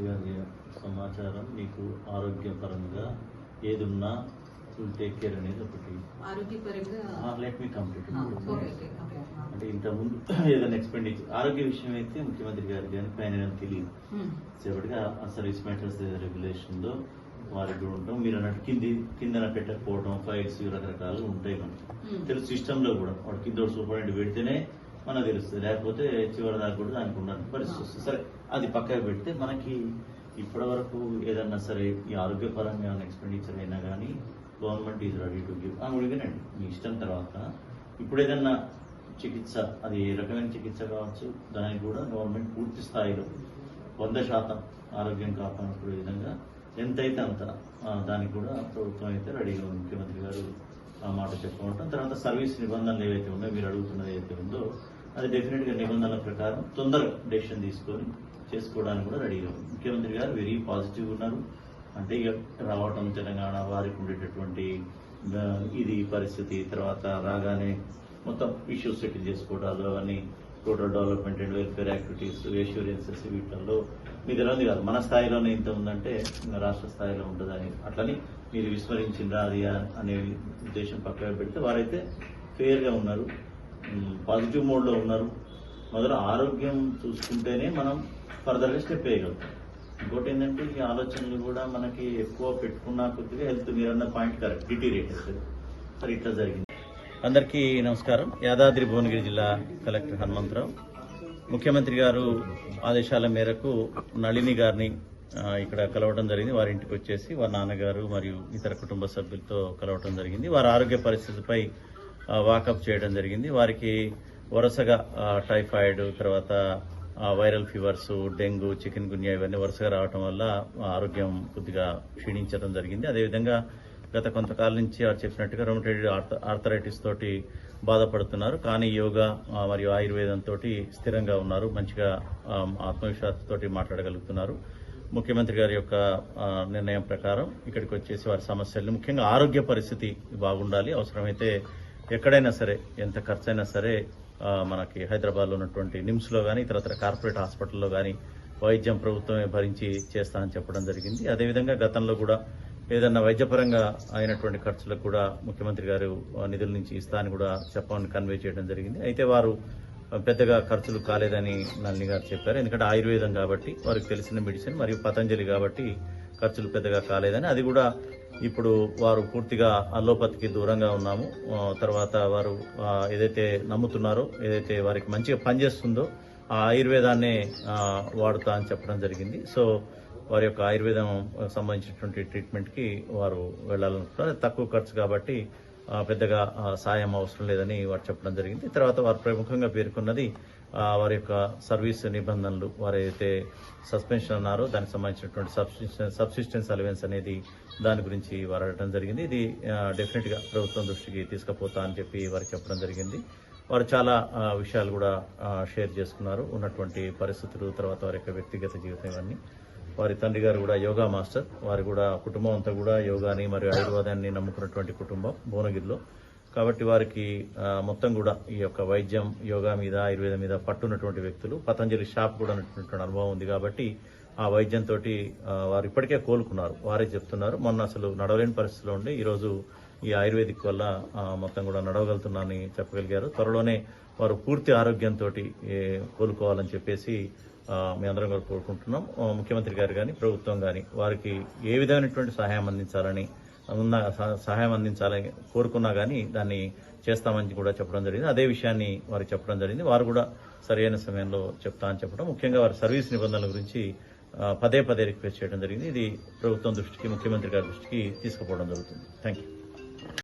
గారి సమాచారం మీకు ఆరోగ్యపరంగా ఏదున్నా టేక్ కేర్ అనేది ఒకటి. లెట్ మీ కంప్లీట్ ఆ, ఓకే అంటే ఇంతకుముందు ఏదైనా ఎక్స్పెండిచర్ ఆరోగ్య విషయం అయితే ముఖ్యమంత్రి గారికి కానీ పైన తెలియదు. ఉమ్, సేపటిగా సర్వీస్ మ్యాటర్స్ రెగ్యులేషన్లో వారికి కూడా ఉంటాం. మీరు అన్నట్టు కింది కిందన పెట్టకపోవడం ఫైల్స్ రకరకాలు ఉంటాయి మనకి. ఉమ్. తెలుసు సిస్టంలో కూడా వాడు కింద సూపరింటెండెంట్ పెడితేనే మనకు తెలుస్తుంది. లేకపోతే చివరి దాకా కూడా దానికి ఉన్న పరిస్థితి వస్తుంది. సరే అది పక్కకు పెడితే మనకి ఇప్పటి వరకు ఏదన్నా సరే ఈ ఆరోగ్యపరంగా ఎక్స్పెండిచర్ అయినా కానీ government is ready to give అడిగినండి మీ ఇష్టం తర్వాత ఇప్పుడు ఏదన్నా చికిత్స అది ఏ రకమైన చికిత్స కావచ్చు దానికి కూడా గవర్నమెంట్ పూర్తి స్థాయిలో వంద శాతం ఆరోగ్యం కాపాడుకునే విధంగా ఎంతైతే అంత దానికి కూడా ప్రభుత్వం అయితే రెడీగా ఉంది. ముఖ్యమంత్రి గారు ఆ మాట చెప్పుకుంటాం తర్వాత సర్వీస్ నిబంధనలు ఏవైతే ఉన్నాయో మీరు అడుగుతున్నది ఏదైతే ఉందో అది డెఫినెట్గా నిబంధనల ప్రకారం తొందరగా డెసిషన్ తీసుకొని చేసుకోవడానికి కూడా రెడీగా ఉంది. ముఖ్యమంత్రి గారు వెరీ పాజిటివ్ ఉన్నారు. అంటే ఇక రావటం తెలంగాణ వారికి ఉండేటటువంటి ఇది పరిస్థితి తర్వాత రాగానే మొత్తం ఇష్యూస్ సెటిల్ చేసుకోవడాలు అవన్నీ total development and welfare activities assurances వీటిల్లో మీ ఉంది కాదు. మన స్థాయిలోనే ఇంత ఉందంటే రాష్ట్ర స్థాయిలో ఉంటుందని అట్లని మీరు విస్మరించిండ్రా అది అనే ఉద్దేశం పక్కన పెడితే వారైతే ఫేర్గా ఉన్నారు. పాజిటివ్ మోడ్లో ఉన్నారు. మొదలు ఆరోగ్యం చూసుకుంటేనే మనం ఫర్దర్గా స్టెప్ వేయగలుగుతాం. ఇంకోటి ఏంటంటే ఈ ఆలోచనలు కూడా మనకి ఎక్కువ పెట్టుకున్న కొద్దిగా హెల్త్ మీరన్న పాయింట్ కరెక్ట్ డిటీరియేట్ అవుతుంది సరే ఇట్లా జరిగింది. అందరికీ నమస్కారం. యాదాద్రి భువనగిరి జిల్లా కలెక్టర్ హనుమంతరావు. ముఖ్యమంత్రి గారు ఆదేశాల మేరకు నళిని గారిని ఇక్కడ కలవడం జరిగింది. వారి ఇంటికి వచ్చేసి వారి నాన్నగారు మరియు ఇతర కుటుంబ సభ్యులతో కలవడం జరిగింది. వారి ఆరోగ్య పరిస్థితిపై వాకప్ చేయడం జరిగింది. వారికి వరుసగా టైఫాయిడ్ తర్వాత viral fevers dengue chikungunya ఇవన్నీ వరుసగా రావడం వల్ల ఆరోగ్యం కొద్దిగా క్షీణించడం జరిగింది. అదేవిధంగా గత కొంతకాలం నుంచి వారు చెప్పినట్టుగా రొమటైడ్ ఆర్థరైటిస్ తోటి బాధపడుతున్నారు. కానీ యోగా మరియు ఆయుర్వేదం తోటి స్థిరంగా ఉన్నారు. మంచిగా ఆత్మవిశ్వాసంతో మాట్లాడగలుగుతున్నారు. ముఖ్యమంత్రి గారి యొక్క నిర్ణయం ప్రకారం ఇక్కడికి వచ్చేసి వారి సమస్యలు ముఖ్యంగా ఆరోగ్య పరిస్థితి బాగుండాలి. అవసరమైతే ఎక్కడైనా సరే ఎంత ఖర్చైనా సరే మనకి హైదరాబాద్లో ఉన్నటువంటి నిమ్స్లో కానీ ఇతరత్ర కార్పొరేట్ హాస్పిటల్లో కానీ వైద్యం ప్రభుత్వమే భరించి చేస్తానని చెప్పడం జరిగింది. అదేవిధంగా గతంలో కూడా ఏదన్నా వైద్యపరంగా అయినటువంటి ఖర్చులకు కూడా ముఖ్యమంత్రి గారు నిధుల నుంచి ఇస్తా అని కూడా చెప్పమని కన్వే చేయడం జరిగింది. అయితే వారు పెద్దగా ఖర్చులు కాలేదని నళిని గారు చెప్పారు. ఎందుకంటే ఆయుర్వేదం కాబట్టి వారికి తెలిసిన మెడిసిన్ మరియు పతంజలి కాబట్టి ఖర్చులు పెద్దగా కాలేదని. అది కూడా ఇప్పుడు వారు పూర్తిగా అల్లోపతికి దూరంగా ఉన్నాము. తర్వాత వారు ఏదైతే నమ్ముతున్నారో ఏదైతే వారికి మంచిగా పనిచేస్తుందో ఆ ఆయుర్వేదాన్నే వాడుతా అని చెప్పడం జరిగింది. సో వారి యొక్క ఆయుర్వేదం సంబంధించినటువంటి ట్రీట్మెంట్కి వారు వెళ్ళాలనుకుంటున్నారు. తక్కువ ఖర్చు కాబట్టి పెద్దగా సాయం అవసరం లేదని వారు చెప్పడం జరిగింది. తర్వాత వారు ప్రముఖంగా పేర్కొన్నది వారి యొక్క సర్వీస్ నిబంధనలు వారైతే సస్పెన్షన్ అన్నారో దానికి సంబంధించినటువంటి సబ్సిస్టెన్స్ సబ్సిస్టెన్స్ అలవెన్స్ అనేది దాని గురించి వారు అడగడం జరిగింది. ఇది డెఫినెట్గా ప్రభుత్వం దృష్టికి తీసుకుపోతా అని చెప్పి వారు చెప్పడం జరిగింది. వారు చాలా విషయాలు కూడా షేర్ చేసుకున్నారు. ఉన్నటువంటి పరిస్థితులు తర్వాత వారి యొక్క వ్యక్తిగత జీవితం ఇవన్నీ. వారి తండ్రి గారు కూడా యోగా మాస్టర్. వారు కూడా కుటుంబం అంతా కూడా యోగాని మరియు ఆయుర్వేదాన్ని నమ్ముకున్నటువంటి కుటుంబం భువనగిరిలో. కాబట్టి వారికి మొత్తం కూడా ఈ యొక్క వైద్యం యోగా మీద ఆయుర్వేదం మీద పట్టున్నటువంటి వ్యక్తులు. పతంజలి షాప్ కూడా ఉన్నటువంటి అనుభవం ఉంది కాబట్టి ఆ వైద్యంతో వారు ఇప్పటికే కోలుకున్నారు. వారే చెప్తున్నారు. మొన్న అసలు నడవలేని పరిస్థితిలో ఉండి ఈరోజు ఈ ఆయుర్వేదిక్ వల్ల మొత్తం కూడా నడవగలుగుతున్నానని చెప్పగలిగారు. త్వరలోనే వారు పూర్తి ఆరోగ్యంతో కోలుకోవాలని చెప్పేసి మేము అందరం కూడా కోరుకుంటున్నాం. ముఖ్యమంత్రి గారు కానీ ప్రభుత్వం కానీ వారికి ఏ విధమైనటువంటి సహాయం అందించాలని ఉన్న సహ- సహాయం అందించాలని కోరుకున్నా కానీ దాన్ని చేస్తామని కూడా చెప్పడం జరిగింది. అదే విషయాన్ని వారికి చెప్పడం జరిగింది. వారు కూడా సరైన సమయంలో చెప్తా అని చెప్పడం. ముఖ్యంగా వారి సర్వీస్ నిబంధనల గురించి పదే పదే రిక్వెస్ట్ చేయడం జరిగింది. ఇది ప్రభుత్వం దృష్టికి ముఖ్యమంత్రి గారి దృష్టికి తీసుకుపోవడం జరుగుతుంది. Thank you